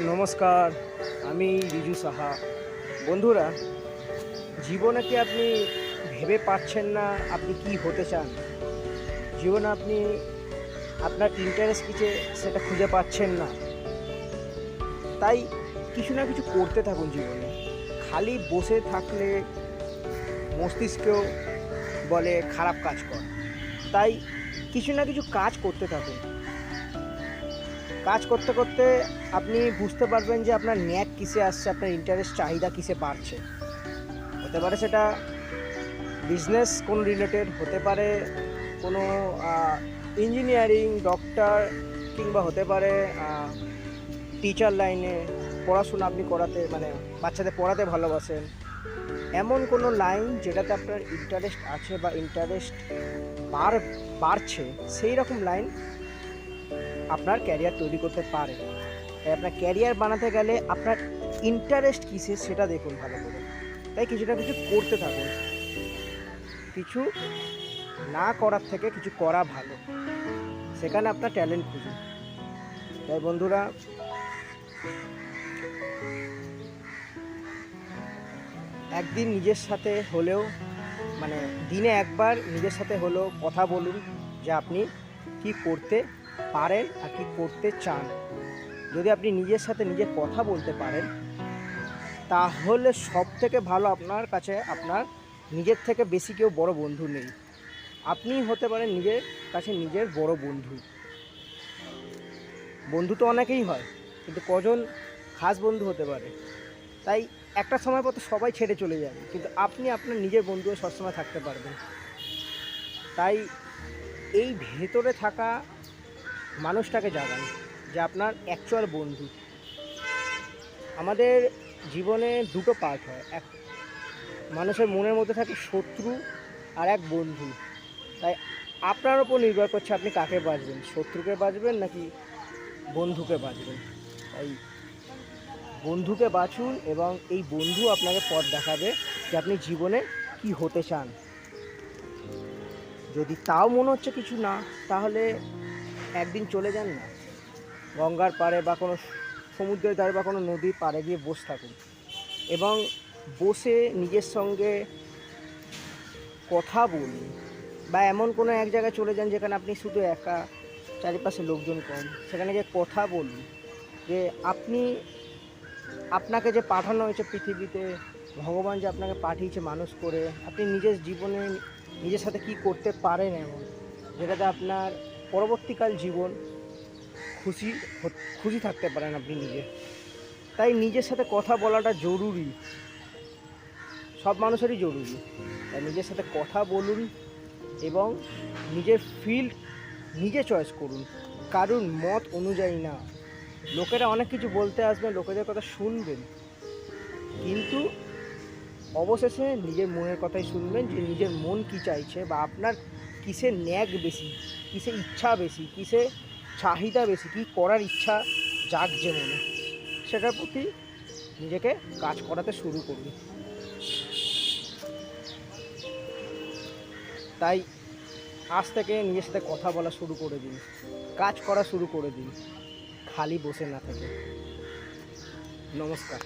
নমস্কার, আমি রিজু সাহা। বন্ধুরা, জীবনে কি আপনি ভেবে পাচ্ছেন না আপনি কি হতে চান? জীবনে আপনি আপনার ইন্টারেস্ট কিসে সেটা খুঁজে পাচ্ছেন না। তাই কিছু না কিছু করতে থাকুন জীবনে। খালি বসে থাকলে মস্তিষ্কেও বলে খারাপ কাজ কর। তাই কিছু না কিছু কাজ করতে থাকুন। কাজ করতে করতে আপনি বুঝতে পারবেন যে আপনার ন্যাক কিসে আসছে, আপনার ইন্টারেস্ট চাহিদা কিসে বাড়ছে। হতে পারে সেটা বিজনেস কোন রিলেটেড হতে পারে কোনো ইঞ্জিনিয়ারিং ডক্টর কিংবা হতে পারে টিচার লাইনে পড়াশোনা আপনি করাতে মানে বাচ্চাদের পড়াতে ভালোবাসেন। এমন কোনো লাইন যেটাতে আপনার ইন্টারেস্ট আছে বা ইন্টারেস্ট বাড়ছে সেই রকম লাইন আপনার ক্যারিয়ার তৈরি করতে পারে। তাই আপনার ক্যারিয়ার বানাতে গেলে আপনার ইন্টারেস্ট কিসে সেটা দেখুন ভালো করে। তাই কিছুটা কিছু করতে থাকুন। কিছু না করার থেকে কিছু করা ভালো। সেখানে আপনার ট্যালেন্ট খুঁজুন। তাই বন্ধুরা, একদিন নিজের সাথে হলেও মানে দিনে একবার নিজের সাথে হলেও কথা বলুন যে আপনি কি করতে পারেন আর কি করতে চান। যদি আপনি নিজের সাথে নিজে কথা বলতে পারেন, তাহলে সব থেকে ভালো আপনার কাছে আপনার নিজের থেকে বেশি কেউ বড় বন্ধু নেই। আপনি হতে পারেন নিজের কাছে নিজের বড় বন্ধু। বন্ধু তো অনেকেই হয়, কিন্তু কজন খাস বন্ধু হতে পারে। তাই একটা সময় পর তো সবাই ছেড়ে চলে যাবে, কিন্তু আপনি আপনার নিজের বন্ধু সবসময় থাকতে পারবেন। তাই এই ভেতরে থাকা মানুষটাকে জাগান যে আপনার অ্যাকচুয়াল বন্ধু। আমাদের জীবনে দুটো পার্ট হয়। এক, মানুষের মনের মধ্যে থাকে শত্রু আর এক বন্ধু। তাই আপনার ওপর নির্ভর করছে আপনি কাকে বাঁচবেন, শত্রুকে বাঁচবেন নাকি বন্ধুকে বাঁচবেন? তাই বন্ধুকে বাছুন এবং এই বন্ধু আপনাকে পথ দেখাবে যে আপনি জীবনে কি হতে চান। যদি তাও মনে হচ্ছে কিছু না, তাহলে একদিন চলে যান না। গঙ্গার পাড়ে বা কোনো সমুদ্রের ধারে বা কোনো নদীর পাড়ে গিয়ে বসে থাকুন। এবং বসে নিজের সঙ্গে কথা বলুন বা এমন কোনো এক জায়গায় চলে যান যেখানে আপনি শুধু একা, চারিপাশে লোকজন কম। সেখানে গিয়ে কথা বলুন যে আপনি, আপনাকে যে পাঠানো হয়েছে পৃথিবীতে, ভগবান যে আপনাকে পাঠিয়েছে মানুষ করে, আপনি নিজের জীবনে নিজের সাথে কি করতে পারেন এমন, যেটাতে আপনার পরবর্তীকাল জীবন খুশি খুশি থাকতে পারেন আপনি নিজে। তাই নিজের সাথে কথা বলাটা জরুরি। সব মানুষেরই জরুরি। তাই নিজের সাথে কথা বলুন এবং নিজের ফিল্ড নিজে চয়েস করুন। কারণ মত অনুযায়ী না। লোকেরা অনেক কিছু বলতে আসবে, লোকেদের কথা শুনবেন। কিন্তু অবশেষে নিজের মনের কথাই শুনবেন যে নিজের মন কি চাইছে বা আপনার কিসে ন্যাক বেশি? কিসে ইচ্ছা বেশি? কিসে চাহিদা বেশি? কী করার ইচ্ছা জাগছে মনে? সেটার প্রতি নিজেকে কাজ করাতে শুরু করুন। তাই আজ থেকে নিজের সাথে কথা বলা শুরু করে দিন। কাজ করা শুরু করে দিন। খালি বসে না থাকে। নমস্কার।